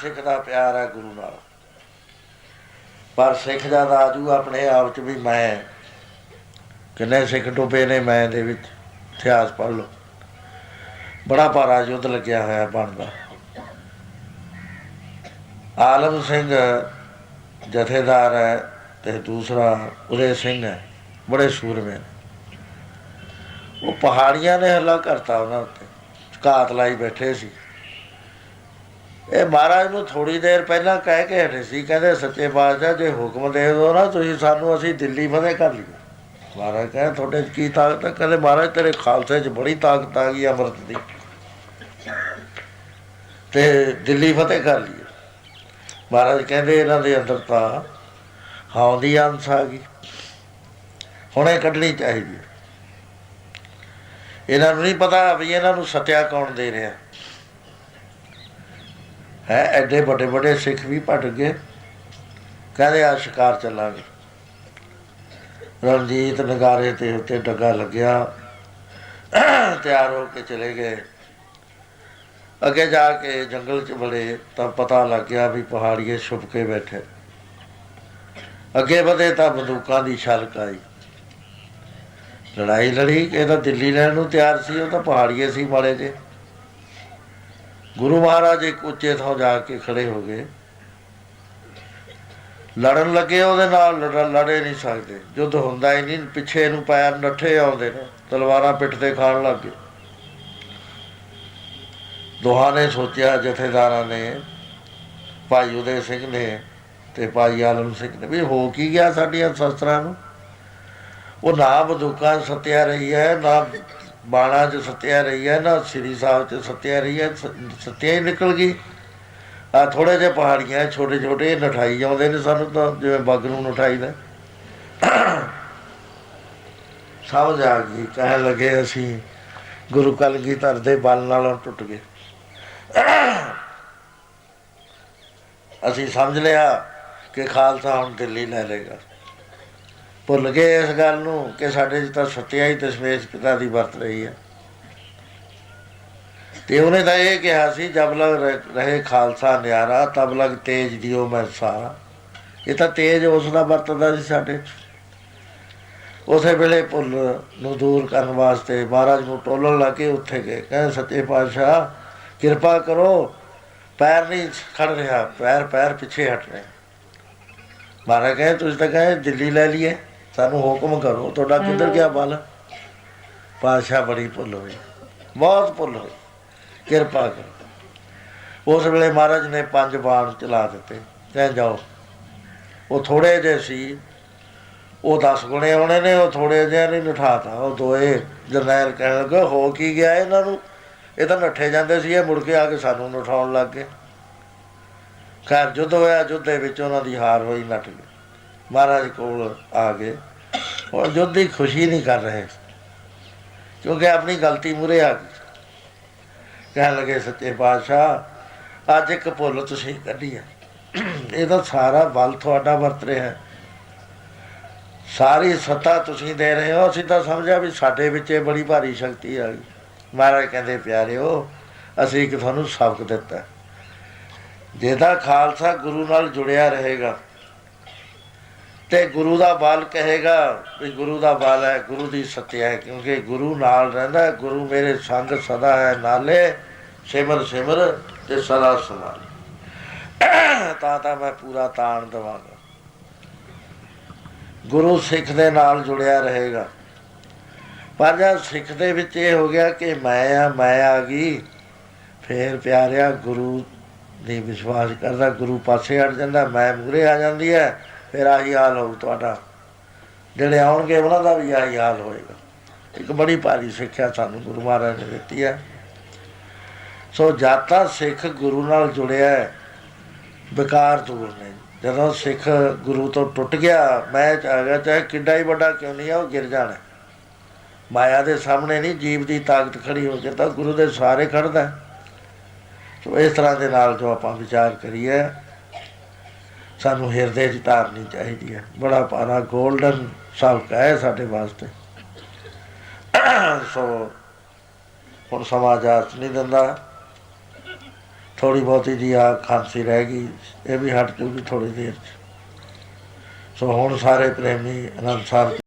ਸਿੱਖ ਦਾ ਪਿਆਰ ਹੈ ਗੁਰੂ ਨਾਲ। ਪਰ ਸਿੱਖ ਦਾ ਤਾਂ ਆਪਣੇ ਆਪ ਚ ਵੀ ਮੈਂ ਕਿੰਨੇ ਸਿੱਖ ਡੁੱਬੇ ਨੇ ਮੈਂ ਦੇ ਵਿੱਚ, ਇਤਿਹਾਸ ਪੜ੍ਹ ਲਓ। ਬੜਾ ਭਾਰਾ ਯੁੱਧ ਲੱਗਿਆ ਹੋਇਆ ਬਣਦਾ। ਆਲਮ ਸਿੰਘ ਜਥੇਦਾਰ ਹੈ ਤੇ ਦੂਸਰਾ ਉਰੇ ਸਿੰਘ ਹੈ, ਬੜੇ ਸੂਰਮੇ ਉਹ ਪਹਾੜੀਆਂ ਨੇ ਹੱਲਾ ਕਰਤਾ ਉਹਨਾਂ ਉੱਤੇ ਘਾਤ ਲਾਈ ਬੈਠੇ ਸੀ। ਇਹ ਮਹਾਰਾਜ ਨੂੰ ਥੋੜੀ ਦੇਰ ਪਹਿਲਾਂ ਕਹਿ ਕੇ ਹਟੇ ਸੀ, ਕਹਿੰਦੇ ਸੱਚੇ ਪਾਤਸ਼ਾਹ ਜੇ ਹੁਕਮ ਦੇ ਦਿਓ ਨਾ, ਤੁਸੀਂ ਸਾਨੂੰ ਅਸੀਂ ਦਿੱਲੀ ਫਤਿਹ ਕਰ ਲਈਏ। ਮਹਾਰਾਜ ਕਹਿੰਦੇ ਤੁਹਾਡੇ ਕੀ ਤਾਕਤ ਹੈ? ਕਹਿੰਦੇ ਮਹਾਰਾਜ ਤੇਰੇ ਖਾਲਸੇ 'ਚ ਬੜੀ ਤਾਕਤ ਆ ਗਈ ਅੰਮ੍ਰਿਤ ਦੀ। ਤੇ ਦਿੱਲੀ ਫਤਿਹ ਕਰ ਲਈਏ। ਮਹਾਰਾਜ ਕਹਿੰਦੇ ਇਹਨਾਂ ਦੇ ਅੰਦਰ ਤਾਂ ਹਉ ਦੀ ਅੰਸ ਆ ਗਈ। ਹੁਣੇ ਕੱਢਣੀ ਚਾਹੀਦੀ ਇਹਨਾਂ ਨੂੰ ਨਹੀਂ ਪਤਾ ਵੀ ਇਹਨਾਂ ਨੂੰ ਸਤਿਆ ਕੌਣ ਦੇ ਰਿਹਾ। ਹੈ, ਐਡੇ ਵੱਡੇ ਵੱਡੇ ਸਿੱਖ ਵੀ ਭਟ ਗਏ। ਕਹਿੰਦੇ ਆ ਸ਼ਿਕਾਰ ਚੱਲਾਂਗੇ। ਰਣਜੀਤ ਨਗਾਰੇ ਤੇ ਉੱਤੇ ਡੱਗਾ ਲੱਗਿਆ। ਤਿਆਰ ਹੋ ਕੇ ਚਲੇ ਗਏ। ਅੱਗੇ ਜਾ ਕੇ ਜੰਗਲ ਚ ਬੜੇ ਤਾਂ ਪਤਾ ਲੱਗ ਗਿਆ ਵੀ ਪਹਾੜੀਏ ਛੁਪ ਕੇ ਬੈਠੇ। ਅੱਗੇ ਵਧੇ ਤਾਂ ਬੰਦੂਕਾਂ ਦੀ ਛਲਕ ਆਈ। ਲੜਾਈ ਲੜੀ, ਇਹ ਤਾਂ ਦਿੱਲੀ ਲੈਣ ਨੂੰ ਤਿਆਰ ਸੀ, ਉਹ ਤਾਂ ਪਹਾੜੀਏ ਸੀ ਮਾੜੇ ਜੇ ਗੁਰੂ ਮਹਾਰਾਜ ਇੱਕ ਉੱਚੇ ਥਾਂ ਜਾ ਕੇ ਖੜੇ ਹੋ ਗਏ। ਲੜਨ ਲੱਗੇ ਉਹਦੇ ਨਾਲ, ਲੜੇ ਨਹੀਂ ਸਕਦੇ। ਜੁੱਧ ਹੁੰਦਾ ਹੀ ਨਹੀਂ, ਪਿੱਛੇ ਨੂੰ ਪੈਰ ਨੱਠੇ ਆਉਂਦੇ ਨੇ, ਤਲਵਾਰਾਂ ਪਿੱਠ ਤੇ ਖਾਣ ਲੱਗ ਗਏ। ਦੋਹਾਂ ਨੇ ਸੋਚਿਆ, ਜਥੇਦਾਰਾਂ ਨੇ, ਭਾਈ ਉਦੇ ਸਿੰਘ ਨੇ ਤੇ ਭਾਈ ਆਲਮ ਸਿੰਘ ਨੇ, ਵੀ ਹੋ ਕੀ ਗਿਆ ਸਾਡੀਆਂ ਸ਼ਸਤਰਾਂ ਨੂੰ? ਉਹ ਨਾ ਬੰਦੂਕਾਂ 'ਚ ਸੱਤਿਆ ਰਹੀ ਹੈ, ਨਾ ਬਾਣਾ 'ਚ ਸੱਤਿਆ ਰਹੀ ਹੈ, ਨਾ ਸ੍ਰੀ ਸਾਹਿਬ 'ਚ ਸੱਤਿਆ ਰਹੀ ਹੈ ਸੱਤਿਆ ਹੀ ਨਿਕਲ ਗਈ। ਆ ਥੋੜੇ ਜਿਹੇ ਪਹਾੜੀਆਂ ਛੋਟੇ ਛੋਟੇ ਨਠਾਈ ਜਾਂਦੇ ਨੇ ਸਾਨੂੰ ਤਾਂ, ਜਿਵੇਂ ਬੱਗ ਨੂੰ ਨਠਾਈਦਾ ਸਮਝ ਆ ਗਈ ਕਹਿਣ ਲੱਗੇ ਅਸੀਂ, ਗੁਰੂ ਕਲਗੀਧਰ ਦੇ ਬਲ ਨਾਲੋਂ ਟੁੱਟ ਗਏ। ਅਸੀਂ ਸਮਝ ਲਿਆ ਕਿ ਖਾਲਸਾ ਹੁਣ ਦਿੱਲੀ ਲੈ ਲੇਗਾ ਭੁੱਲ ਗਏ ਇਸ ਗੱਲ ਨੂੰ ਕਿ ਸਾਡੇ 'ਚ ਤਾਂ ਸਤਿਆਈ ਦਸ਼ਮੇਸ਼ ਪਿਤਾ ਦੀ ਵਰਤ ਰਹੀ ਹੈ। ਤੇ ਉਹਨੇ ਤਾਂ ਇਹ ਕਿਹਾ ਸੀ, ਜਬ ਲਗ ਰਹੇ ਖਾਲਸਾ ਨਿਆਰਾ, ਤਬ ਲਗ ਤੇਜ ਦਿਓ ਮੈਂ ਸਾਰਾ। ਇਹ ਤਾਂ ਤੇਜ ਉਸ ਦਾ ਵਰਤਦਾ ਸੀ ਸਾਡੇ ਉਸੇ ਵੇਲੇ ਭੁੱਲ ਨੂੰ ਦੂਰ ਕਰਨ ਵਾਸਤੇ ਮਹਾਰਾਜ ਨੂੰ ਟੋਲਣ ਲਾ ਕੇ ਉੱਥੇ ਗਏ। ਕਹਿੰਦੇ ਸੱਚੇ ਪਾਤਸ਼ਾਹ, ਕਿਰਪਾ ਕਰੋ, ਪੈਰ ਨਹੀਂ ਖੜ ਰਿਹਾ, ਪੈਰ ਪੈਰ ਪਿੱਛੇ ਹਟ ਰਹੇ। ਮਹਾਰਾਜ ਕਹੇ ਤੁਸੀਂ ਤਾਂ ਕਹੇ ਦਿੱਲੀ ਲੈ ਲਈਏ। ਸਾਨੂੰ ਹੁਕਮ ਕਰੋ ਤੁਹਾਡਾ ਕਿੱਧਰ ਗਿਆ ਬਲ? ਪਾਤਸ਼ਾਹ ਬੜੀ ਭੁੱਲ ਹੋਈ ਬਹੁਤ ਭੁੱਲ ਹੋਈ ਕਿਰਪਾ ਕਰੋ। ਉਸ ਵੇਲੇ ਮਹਾਰਾਜ ਨੇ ਪੰਜ ਬਾਣ ਚਲਾ ਦਿੱਤੇ ਕਹਿ ਜਾਓ ਉਹ ਥੋੜੇ ਜਿਹੇ ਸੀ ਉਹ 10 ਗੁਣੇ ਆਉਣੇ ਨੇ ਉਹ ਥੋੜੇ ਜਿਹੇ ਨੇ ਨਠਾਤਾ ਉਹ ਦੋਏ ਜਰਨੈਲ ਕਹਿਣ ਲੱਗੇ ਹੋ ਕੀ ਗਿਆ ਇਹਨਾਂ ਨੂੰ? ਇਹ ਤਾਂ ਨੱਠੇ ਜਾਂਦੇ ਸੀ ਇਹ ਮੁੜ ਕੇ ਆ ਕੇ ਸਾਨੂੰ ਨਠਾਉਣ ਲੱਗ ਗਏ। ਖੈਰ ਜੁੱਧ ਹੋਇਆ ਜੁੱਧ ਦੇ ਵਿੱਚ ਉਹਨਾਂ ਦੀ ਹਾਰ ਹੋਈ ਨੱਟ ਗਏ ਮਹਾਰਾਜ ਕੋਲ ਆ ਗਏ। ਔਰ ਜੁੱਧ ਦੀ ਖੁਸ਼ੀ ਨਹੀਂ ਕਰ ਰਹੇ, ਕਿਉਂਕਿ ਆਪਣੀ ਗਲਤੀ ਮੂਰੇ ਆ ਗਈ। ਕਹਿਣ ਲੱਗੇ, ਸੱਚੇ ਪਾਤਸ਼ਾਹ, ਅੱਜ ਇੱਕ ਭੁੱਲ ਤੁਸੀਂ ਕੱਢੀ ਹੈ ਇਹਦਾ ਸਾਰਾ ਬਲ ਤੁਹਾਡਾ ਵਰਤ ਰਿਹਾ ਹੈ। ਸਾਰੀ ਸੱਤਾ ਤੁਸੀਂ ਦੇ ਰਹੇ ਹੋ। ਅਸੀਂ ਤਾਂ ਸਮਝਿਆ ਵੀ ਸਾਡੇ ਵਿੱਚ ਇਹ ਬੜੀ ਭਾਰੀ ਸ਼ਕਤੀ ਆ ਗਈ। ਮਹਾਰਾਜ ਕਹਿੰਦੇ, ਪਿਆਰਿਓ, ਅਸੀਂ ਇੱਕ ਤੁਹਾਨੂੰ ਸਬਕ ਦਿੱਤਾ। ਜਿਹਦਾ ਖਾਲਸਾ ਗੁਰੂ ਨਾਲ ਜੁੜਿਆ ਰਹੇਗਾ ਤੇ ਗੁਰੂ ਦਾ ਬਲ ਕਹੇਗਾ ਵੀ ਗੁਰੂ ਦਾ ਬਲ ਹੈ ਗੁਰੂ ਦੀ ਸਤਿਆ ਹੈ ਕਿਉਂਕਿ ਗੁਰੂ ਨਾਲ ਰਹਿੰਦਾ ਹੈ, ਗੁਰੂ ਮੇਰੇ ਸੰਗ ਸਦਾ ਹੈ ਨਾਲੇ ਸਿਮਰ ਸਿਮਰ ਤੇ ਸਦਾ ਸਮਾਲ ਤਾਂ ਤਾਂ ਮੈਂ ਪੂਰਾ ਤਾਣ ਦਵਾਂਗਾ। ਗੁਰੂ ਸਿੱਖ ਦੇ ਨਾਲ ਜੁੜਿਆ ਰਹੇਗਾ। ਪਰ ਜਦ ਸਿੱਖ ਦੇ ਵਿੱਚ ਇਹ ਹੋ ਗਿਆ ਕਿ ਮੈਂ ਆ ਮੈਂ ਆ ਗਈ ਫੇਰ ਪਿਆਰਿਆ ਗੁਰੂ ਦੀ ਵਿਸ਼ਵਾਸ ਕਰਦਾ ਗੁਰੂ ਪਾਸੇ ਹਟ ਜਾਂਦਾ ਮੈਂ ਮੂਰੇ ਆ ਜਾਂਦੀ ਹੈ ਫਿਰ ਆਹੀ ਹਾਲ ਹੋਊ ਤੁਹਾਡਾ? ਜਿਹੜੇ ਆਉਣਗੇ ਉਹਨਾਂ ਦਾ ਵੀ ਆਹੀ ਹਾਲ ਹੋਏਗਾ। ਇੱਕ ਬੜੀ ਭਾਰੀ ਸਿੱਖਿਆ ਸਾਨੂੰ ਗੁਰੂ ਮਹਾਰਾਜ ਨੇ ਦਿੱਤੀ ਹੈ। ਸੋ ਜਾਤਾ ਸਿੱਖ ਗੁਰੂ ਨਾਲ ਜੁੜਿਆ ਹੈ। ਬੇਕਾਰ ਦੂਰ ਨੇ ਜਦੋਂ ਸਿੱਖ ਗੁਰੂ ਤੋਂ ਟੁੱਟ ਗਿਆ, ਮੈਂ ਚ ਆ ਗਿਆ, ਚਾਹੇ ਕਿੱਡਾ ਹੀ ਵੱਡਾ ਕਿਉਂ ਨਹੀਂ ਆ, ਉਹ ਗਿਰ ਜਾਣਾ। ਮਾਇਆ ਦੇ ਸਾਹਮਣੇ ਨਹੀਂ, ਜੀਵ ਦੀ ਤਾਕਤ ਖੜੀ ਹੋ ਕੇ ਤਾਂ ਗੁਰੂ ਦੇ ਸਾਰੇ ਖੜਦਾ ਸੋ ਇਸ ਤਰ੍ਹਾਂ ਦੇ ਨਾਲ ਜੋ ਆਪਾਂ ਵਿਚਾਰ ਕਰੀਏ ਸਾਨੂੰ ਹਿਰਦੇ 'ਚ ਧਾਰਨੀ ਚਾਹੀਦੀ ਹੈ। ਬੜਾ ਪਾਰਾ 골ਡਨ ਸਬਕ ਹੈ ਸਾਡੇ ਵਾਸਤੇ। ਸੋ ਹੁਣ ਸਮਾਜ ਆਸ ਨਹੀਂ ਦਿੰਦਾ। ਥੋੜੀ ਬਹੁਤੀ ਜੀ ਆ ਖਾਂਸੀ ਰਹਿ ਗਈ। ਇਹ ਵੀ ਹਟ ਜੂਗੀ ਥੋੜੀ ਦੇਰ ਚ। ਸੋ ਹੁਣ ਸਾਰੇ ਪ੍ਰੇਮੀ ਅਨੰਦ ਸਾਹਿਬ